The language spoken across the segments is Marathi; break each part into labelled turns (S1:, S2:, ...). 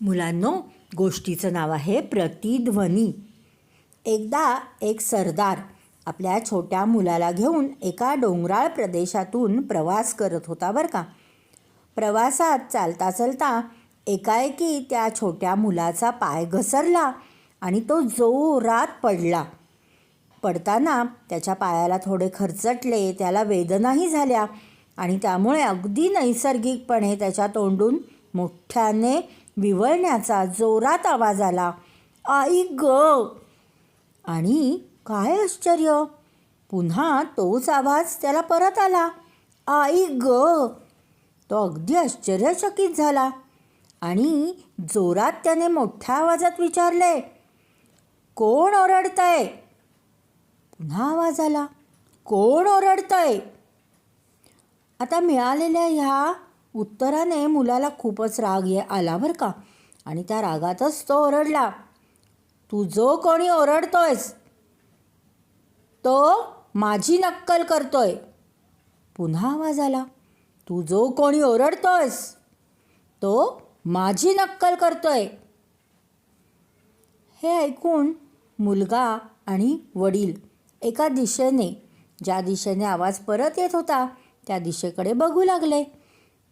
S1: मुलांनो गोष्टीचं नाव आहे प्रतिध्वनी. एकदा एक सरदार आपल्या छोट्या मुलाला घेऊन एका डोंगराळ प्रदेशातून प्रवास करत होता बरं का. प्रवासात चालता चालता एकाएकी त्या छोट्या मुलाचा पाय घसरला आणि तो जोरात पडला. पडताना त्याच्या पायाला थोडे खरचटले त्याला वेदनाही झाल्या आणि त्यामुळे अगदी नैसर्गिकपणे त्याच्या तोंडून मोठ्याने विवळण्याचा जोरात आवाज आला. आई ग. आणि काय आश्चर्य? पुन्हा तोच आवाज त्याला परत आला. आई ग. तो अगदी आश्चर्यचकित झाला आणि जोरात त्याने मोठ्या आवाजात विचारले कोण ओरडतंय? पुन्हा आवाज आला कोण ओरडतंय? आता मिळालेल्या ह्या उत्तराने मुलाला खूपच राग ये आला बरं का? आणि त्या रागातच तो ओरडला तू जो कोणी ओरडतोयस तो माझी नक्कल करतोय. पुन्हा आवाज आला तू जो कोणी ओरडतोयस तो माझी नक्कल करतोय. हे ऐकून मुलगा आणि वडील एका दिशेने ज्या दिशेने आवाज परत येत होता त्या दिशेकडे बघू लागले.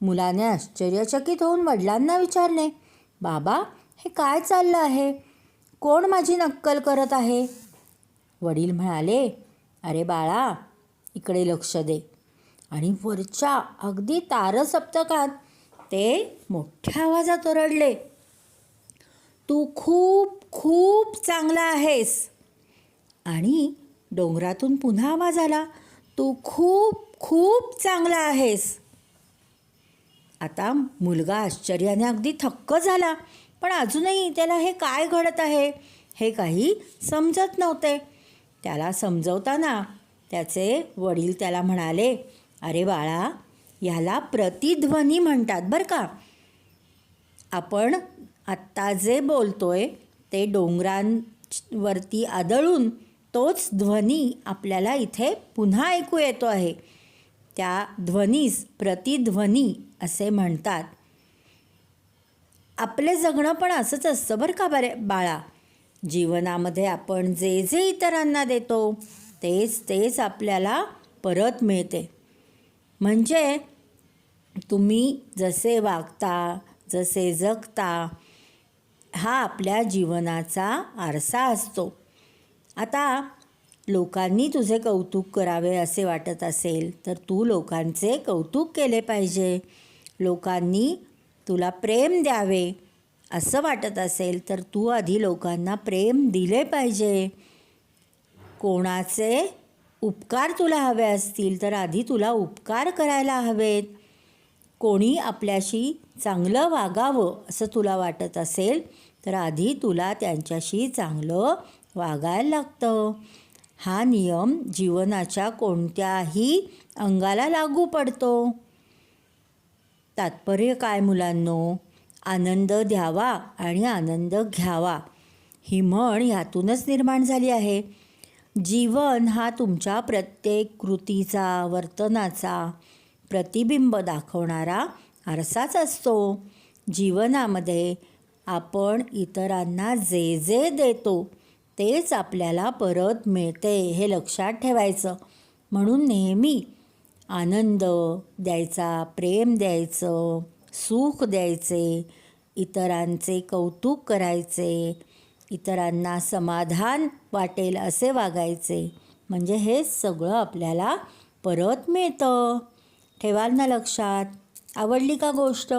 S1: मुलाने आश्चर्यचकित होऊन वडिलांना विचारले बाबा हे काय चाललं आहे? कोण माझी नक्कल करत आहे? वडील म्हणाले अरे बाळा इकडे लक्ष दे. आणि वरच्या अगदी तारसप्तकात ते मोठ्या आवाजात ओरडले तू खूप खूप चांगला आहेस. आणि डोंगरातून पुन्हा आवाज आला तू खूप खूप चांगला आहेस. आता मुलगा आश्चर्याने अगदी थक्क झाला. पण अजूनही त्याला हे काय घडत आहे हे काही समजत नव्हते. त्याला समजवताना त्याचे वडील त्याला म्हणाले अरे बाळा ह्याला प्रतिध्वनी म्हणतात बरं का. आपण आत्ता जे बोलतोय ते डोंगरांवरती आदळून तोच ध्वनी आपल्याला इथे पुन्हा ऐकू येतो आहे. त्या ध्वनीस प्रतिध्वनी असे म्हणतात. आपले जगणं पण असंच असतं बरं का बरे बाळा? जीवनामध्ये आपण जे जे इतरांना देतो तेच तेच आपल्याला परत मिळते. म्हणजे तुम्ही जसे वागता जसे जगता हा आपल्या जीवनाचा आरसा असतो. आता लोकांनी तुझे कौतुक करावे असे वाटत असेल तर तू लोकांचे कौतुक केले पाहिजे. लोकांनी तुला प्रेम द्यावे. असं वाटत असेल तर तू आधी लोकांना प्रेम दिले पाहिजे. कोणाचे उपकार तुला हवे असतील तर आधी तुला उपकार करायला हवेत. कोणी आपल्याशी चांगलं वागावं असं तुला वाटत असेल तर आधी तुला त्यांच्याशी चांगलं वागायला लागतं. हा नियम जीवनाच्या कोणत्याही अंगाला लागू पडतो. तात्पर्य काय मुलांनो? आनंद द्यावा आणि आनंद घ्यावा. ही म्हण ह्यातूनच निर्माण झाली आहे. जीवन हा तुमच्या प्रत्येक कृतीचा वर्तनाचा प्रतिबिंब दाखवणारा आरसाच असतो. जीवनामध्ये आपण इतरांना जे जे देतो तेच आपल्याला परत मिळते हे लक्षात ठेवायचं. म्हणून नेहमी आनंद द्यायचा प्रेम द्यायचं सुख द्यायचे इतरांचे कौतुक करायचे इतरांना समाधान वाटेल असे वागायचे. म्हणजे हे सगळं आपल्याला परत मिळतं. ठेवाल ना लक्षात? आवडली का गोष्ट?